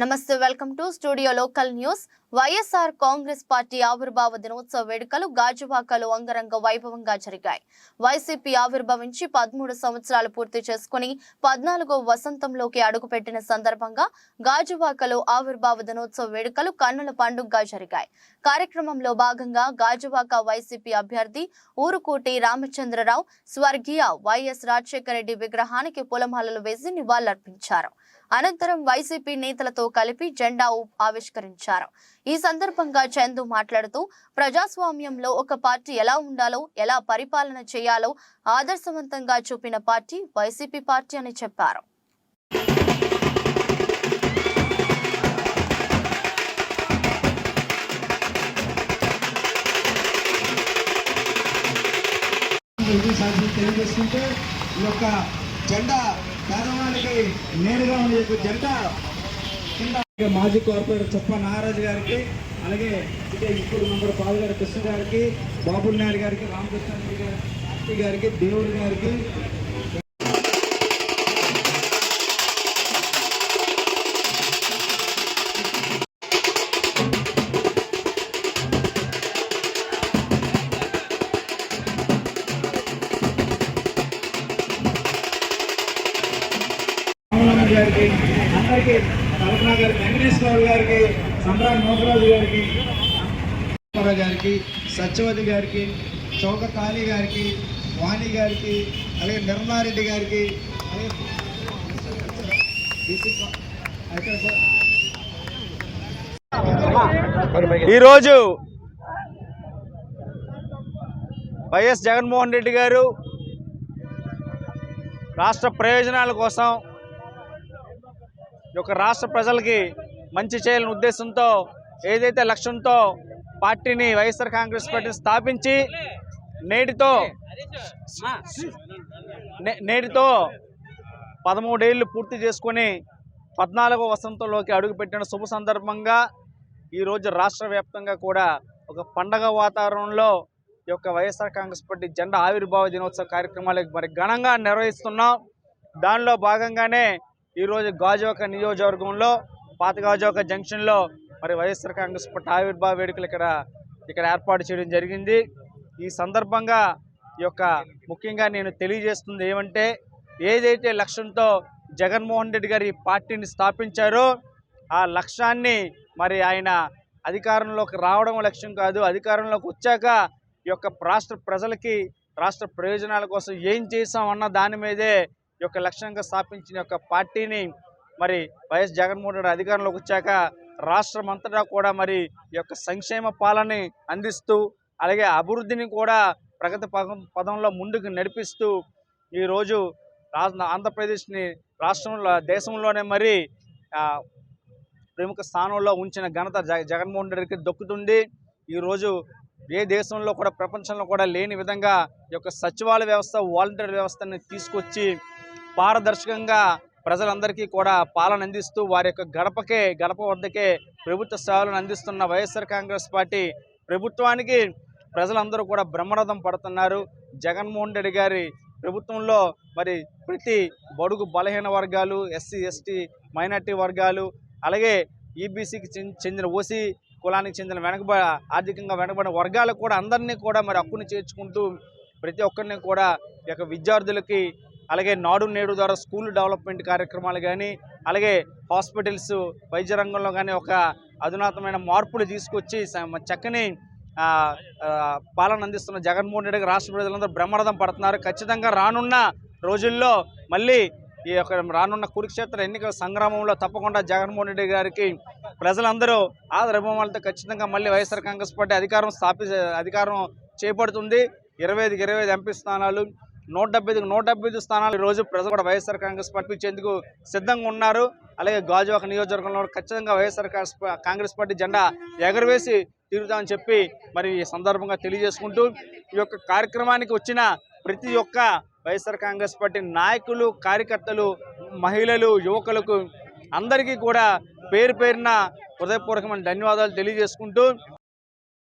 నమస్తే welcome to studio local news. YSR congress party ఆవిర్భావ దినోత్సవ వేడుకలు గాజువాకలో అంగరంగ వైభవంగా జరిగాయి. వైసీపీ ఆవిర్భవించి పదమూడు సంవత్సరాలు పూర్తి చేసుకుని పద్నాలుగో వసంతంలోకి అడుగుపెట్టిన సందర్భంగా గాజువాకలో ఆవిర్భావ దినోత్సవ వేడుకలు కన్నుల పండుగగా జరిగాయి. కార్యక్రమంలో భాగంగా గాజువాక వైసీపీ అభ్యర్థి ఊరుకోటి రామచంద్రరావు స్వర్గీయ వైఎస్ రాజశేఖర రెడ్డి విగ్రహానికి పూలమాలలు వేసి నివాళులర్పించారు. అనంతరం వైసీపీ నేతలతో కలిపి జెండా ఆవిష్కరించారు. ఈ సందర్భంగా చందు మాట్లాడుతూ ప్రజాస్వామ్యంలో ఒక పార్టీ ఎలా ఉండాలో ఎలా పరిపాలన చేయాలో ఆదర్శవంతంగా చూపిన పార్టీ వైసీపీ పార్టీ అని చెప్పారు. ఈ యొక్క జెండా పేదవాళ్ళకి నేరుగా ఉండే జెండా మాజీ కార్పొరేటర్ చొప్ప నాగరాజు గారికి అలాగే ఇదే ఇప్పుడు మెంబర్ పాల్ గారి కృష్ణ గారికి బాబుల్ నాయుడు గారికి రామకృష్ణ గారి గారికి దేవుడు గారికి. గారికి అందరికీ కల్పన గారికి వెంకటేశ్వరరావు గారికి సమ్రాట్ మోహరాజు గారికి గారికి సత్యవతి గారికి చౌక కాళీ గారికి వాణి గారికి అలాగే నిర్మలారెడ్డి గారికి అలాగే ఈరోజు వైఎస్ జగన్మోహన్ రెడ్డి గారు రాష్ట్ర ప్రయోజనాల కోసం యొక్క రాష్ట్ర ప్రజలకి మంచి చేయాలనే ఉద్దేశంతో ఏదైతే లక్ష్యంతో పార్టీని వైఎస్ఆర్ కాంగ్రెస్ పార్టీని స్థాపించి నేటితో నేటితో పదమూడేళ్ళు పూర్తి చేసుకొని పద్నాలుగో వసంతంలోకి అడుగుపెట్టిన శుభ సందర్భంగా ఈరోజు రాష్ట్ర వ్యాప్తంగా కూడా ఒక పండగ వాతావరణంలో ఈ యొక్క వైఎస్ఆర్ కాంగ్రెస్ పార్టీ జెండా ఆవిర్భావ దినోత్సవ కార్యక్రమాలకు మరి ఘనంగా నిర్వహిస్తున్నాం. దానిలో భాగంగానే ఈరోజు గాజువాక నియోజకవర్గంలో పాత గాజువాక జంక్షన్లో మరి వైఎస్ఆర్ కాంగ్రెస్ పార్టీ ఆవిర్భావ వేడుకలు ఇక్కడ ఇక్కడ ఏర్పాటు చేయడం జరిగింది. ఈ సందర్భంగా ఈ యొక్క ముఖ్యంగా నేను తెలియజేస్తుంది ఏమంటే ఏదైతే లక్ష్యంతో జగన్మోహన్ రెడ్డి గారు ఈ పార్టీని స్థాపించారో ఆ లక్ష్యాన్ని మరి ఆయన అధికారంలోకి రావడం లక్ష్యం కాదు. అధికారంలోకి వచ్చాక ఈ యొక్క రాష్ట్ర ప్రజలకి రాష్ట్ర ప్రయోజనాల కోసం ఏం చేసాం అన్న దాని మీదే యొక్క లక్ష్యంగా స్థాపించిన యొక్క పార్టీని మరి వైఎస్ జగన్మోహన్ రెడ్డి అధికారంలోకి వచ్చాక రాష్ట్రం అంతటా కూడా మరి ఈ యొక్క సంక్షేమ పాలనని అందిస్తూ అలాగే అభివృద్ధిని కూడా ప్రగతి పదం పదంలో ముందుకు నడిపిస్తూ ఈరోజు ఆంధ్రప్రదేశ్ని రాష్ట్రంలో దేశంలోనే మరి ప్రముఖ స్థానంలో ఉంచిన ఘనత జగ జగన్మోహన్ రెడ్డికి దొక్కుతుంది. ఈరోజు ఏ దేశంలో కూడా ప్రపంచంలో కూడా లేని విధంగా ఈ యొక్క సచివాలయ వ్యవస్థ వాలంటీర్ వ్యవస్థని తీసుకొచ్చి పారదర్శకంగా ప్రజలందరికీ కూడా పాలన అందిస్తూ వారి యొక్క గడపకే గడప వద్దకే ప్రభుత్వ సేవలను అందిస్తున్న వైఎస్ఆర్ కాంగ్రెస్ పార్టీ ప్రభుత్వానికి ప్రజలందరూ కూడా బ్రహ్మరథం పడుతున్నారు. జగన్మోహన్ రెడ్డి గారి ప్రభుత్వంలో మరి ప్రతి బడుగు బలహీన వర్గాలు ఎస్సీ ఎస్టీ మైనార్టీ వర్గాలు అలాగే ఈబీసీకి చెందిన ఓసీ కులానికి చెందిన వెనకబ ఆర్థికంగా వెనకబడిన వర్గాలకు కూడా అందరినీ కూడా మరి హక్కుని చేర్చుకుంటూ ప్రతి ఒక్కరిని కూడా ఈ యొక్క విద్యార్థులకి అలాగే నాడు నేడు ద్వారా స్కూల్ డెవలప్మెంట్ కార్యక్రమాలు కానీ అలాగే హాస్పిటల్స్ వైద్య రంగంలో కానీ ఒక అధునాతమైన మార్పులు తీసుకొచ్చి చక్కని పాలన అందిస్తున్న జగన్మోహన్ రెడ్డికి రాష్ట్ర ప్రజలందరూ బ్రహ్మరథం పడుతున్నారు. ఖచ్చితంగా రానున్న రోజుల్లో మళ్ళీ ఈ యొక్క రానున్న కురుక్షేత్ర ఎన్నికల సంగ్రామంలో తప్పకుండా జగన్మోహన్ రెడ్డి గారికి ప్రజలందరూ ఆదరభిమానాలతో ఖచ్చితంగా మళ్ళీ వైఎస్ఆర్ కాంగ్రెస్ పార్టీ అధికారం స్థాపి అధికారం చేపడుతుంది. ఇరవై ఐదుకి ఇరవై ఐదు ఎంపీ స్థానాలు నూట డెబ్బై నూట డెబ్బై ఐదు స్థానాలు ఈరోజు రోజు ప్రజలు కూడా వైఎస్ఆర్ కాంగ్రెస్ పార్టీ ఇచ్చేందుకు సిద్ధంగా ఉన్నారు. అలాగే గాజువాక నియోజకవర్గంలో ఖచ్చితంగా వైఎస్ఆర్ కాంగ్రెస్ కాంగ్రెస్ పార్టీ జెండా ఎగరవేసి తీరుతామని చెప్పి మరి ఈ సందర్భంగా తెలియజేసుకుంటూ ఈ యొక్క కార్యక్రమానికి వచ్చిన ప్రతి ఒక్క వైఎస్ఆర్ కాంగ్రెస్ పార్టీ నాయకులు కార్యకర్తలు మహిళలు యువకులకు అందరికీ కూడా పేరు పేరున హృదయపూర్వకమైన ధన్యవాదాలు తెలియజేసుకుంటూ